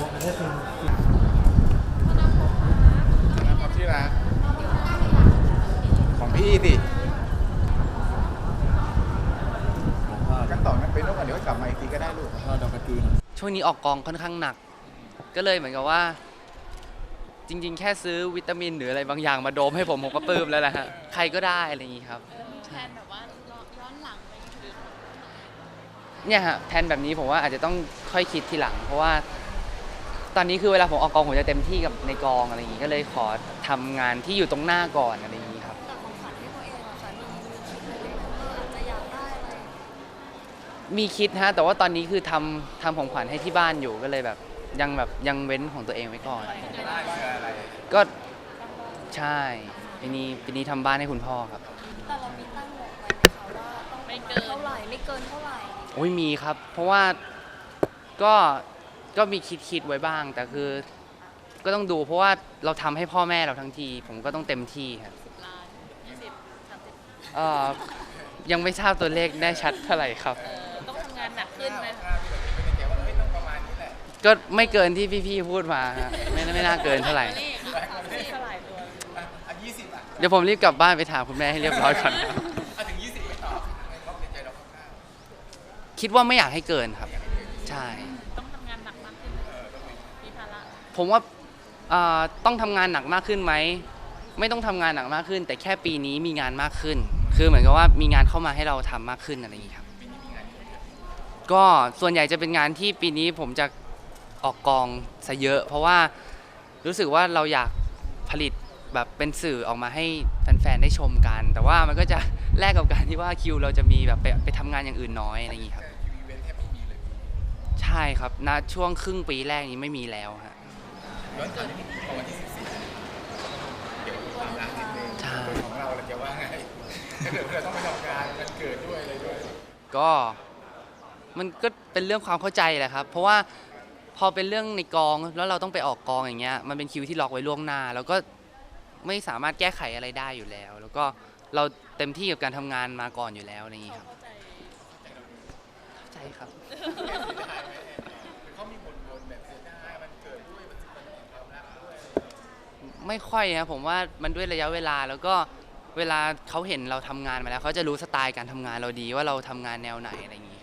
ของที่รักของพี่ดิกันต่อเนั้นไปนู่นก่อนเดี๋ยวกลับมาอีกทีก็ได้ลูกก็ดอกกระตีช่วงนี้ออกกองค่อนข้างหนัก ก็เลยเหมือนกับว่า จริง ๆ แค่ซื้อวิตามินหรืออะไรบางอย่างมาโดมให้ผมผมก็ปลื้มแล้วแหละฮะใครก็ได้อะไรอย่างนี้ครับแทนแบบว่าร้อนหลังเนี่ยฮะแทนแบบนี้ผมว่าอาจจะต้องค่อยคิดทีหลัง เพราะว่า ตอนนี้คือเวลาผมออกกองผมจะเต็มที่กับในกองอะไรอย่างนี้ก็เลยขอทำงานที่อยู่ตรงหน้าก่อนอะไรอย่างนี้ครับ แต่ของขวัญให้ตัวเองอะค่ะมีมีคิดไว้ไหมคะว่าอาจจะอยากได้อะไรมีคิดฮะแต่ว่าตอนนี้คือทำทำของขวัญให้ที่บ้านอยู่ก็เลยแบบยังแบบยังเว้นของตัวเองไว้ก่อน ก็ใช่ปีนี้ปีนี้ทำบ้านให้คุณพ่อครับแต่เรามีตั้งงบไว้ไหมคะว่าต้องไม่ประมาณเกินเท่าไหร่ไม่เกินเท่าไหร่ โอ้ยมีครับ เพราะว่าก็ ก็มีคิดคิดไว้บ้าง แต่คือก็ต้องดูเพราะว่าเราทำให้พ่อแม่เราทั้งที ผมก็ต้องเต็มที่ครับสิบล้านยี่สิบสามสิบเอ่อยังไม่ทราบตัวเลขแน่ชัดเท่าไหร่ครับ เออต้องทำงานหนักขึ้นไหมก็ไม่เกินที่พี่ๆพูดมาฮะไม่ไม่น่าเกินเท่าไหร่ นี่สลายตัวอะยี่สิบอะเดี๋ยวผมรีบกลับบ้านไปถามคุณแม่ให้เรียบร้อยก่อนครับอะถึงยี่สิบไม่ตอบในรอบในใจเราคร่าวคิดว่าไม่อยากให้เกินครับ ใช่ต้ ผมว่าต้องทำงานหนักมากขึ้นไหมไม่ต้องทำงานหนักมากขึ้น แต่แค่ปีนี้มีงานมากขึ้น คือเหมือนกับว่ามีงานเข้ามาให้เราทำมากขึ้นอะไรอย่างนี้ครับก็ส่วนใหญ่จะเป็นงานที่ปีนี้ผมจะออกกองซะเยอะ เพราะว่ารู้สึกว่าเราอยากผลิตแบบเป็นสื่อออกมาให้แฟนๆได้ชมกัน แต่ว่ามันก็จะแลกกับการที่ว่าคิวเราจะมีแบบไปไปทำงานอย่างอื่นน้อยอะไรอย่างนี้ครับ ใช่ครับณช่วงครึ่งปีแรกนี้ไม่มีแล้วฮะ ย้อนกลับนิดนึงของวันที่สิบสี่เดี๋ยวความรักนิดนึงใช่ ของเราเราจะว่าไงถ้าเกิดเราต้องไปทำงานมันเกิดด้วยอะไรด้วยก็มันก็เป็นเรื่องความเข้าใจแหละครับ เพราะว่าพอเป็นเรื่องในกองแล้วเราต้องไปออกกองอย่างเงี้ยมันเป็นคิวที่ล็อกไว้ล่วงหน้า แล้วก็ไม่สามารถแก้ไขอะไรได้อยู่แล้ว แล้วก็เราเต็มที่กับการทำงานมาก่อนอยู่แล้วอะไรอย่างงี้ครับเข้าใจเข้าใจครับ เขามีบ่นๆแบบเสียดายมันเกิดด้วยมันมันมีความรักด้วย ไม่ค่อยนะผมว่ามันด้วยระยะเวลาแล้วก็เวลาเขาเห็นเราทำงานมาแล้วเขาจะรู้สไตล์การทำงานเราดีว่าเราทำงานแนวไหนอะไรอย่างนี้